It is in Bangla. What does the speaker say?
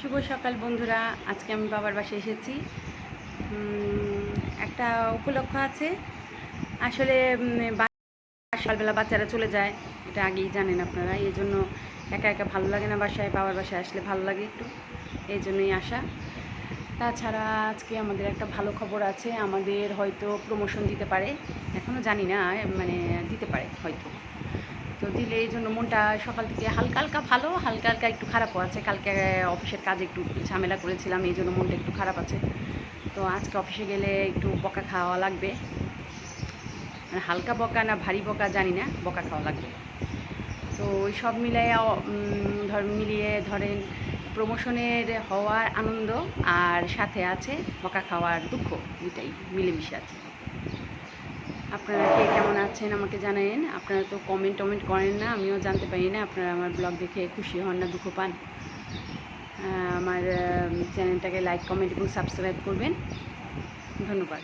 শুভ সকাল বন্ধুরা। আজকে আমি বাবার বাসায় এসেছি। একটা উপলক্ষ আছে। আসলে সকালবেলা বাচ্চারা চলে যায়। এটা আগেই জানেন আপনারা। এই জন্য একা একা ভালো লাগে না বাসায়। বাবার বাসায় আসলে ভালো লাগে একটু। এই জন্যই আসা। তাছাড়া আজকে আমাদের একটা ভালো খবর আছে। আমাদের হয়তো প্রমোশন দিতে পারে। এখনও জানি না মানে দিতে পারে হয়তো। তো দিলে এই জন্য মনটা সকাল থেকে হালকা হালকা ভালো, হালকা হালকা একটু খারাপও আছে। কালকে অফিসের কাজে একটু ঝামেলা করেছিলাম, এই জন্য মনটা একটু খারাপ আছে। তো আজকে অফিসে গেলে একটু বকা খাওয়া লাগবে। মানে হালকা বকা না ভারী বকা জানি না, বকা খাওয়া লাগবে। তো ওই সব মিলিয়ে ধর, মিলিয়ে ধরেন প্রমোশনের হওয়ার আনন্দ আর সাথে আছে বকা খাওয়ার দুঃখ দুটাই মিলেমিশে আছে। আপনারা কে কেমন আছেন আমাকে জানেন আপনারা তো কমেন্ট টমেন্ট করেন না, আমিও জানতে পারি না, আপনারা আমার ব্লগ দেখে খুশি হন না, দুঃখ পান। আমার চ্যানেলটাকে লাইক কমেন্ট এবং সাবস্ক্রাইব করবেন। ধন্যবাদ।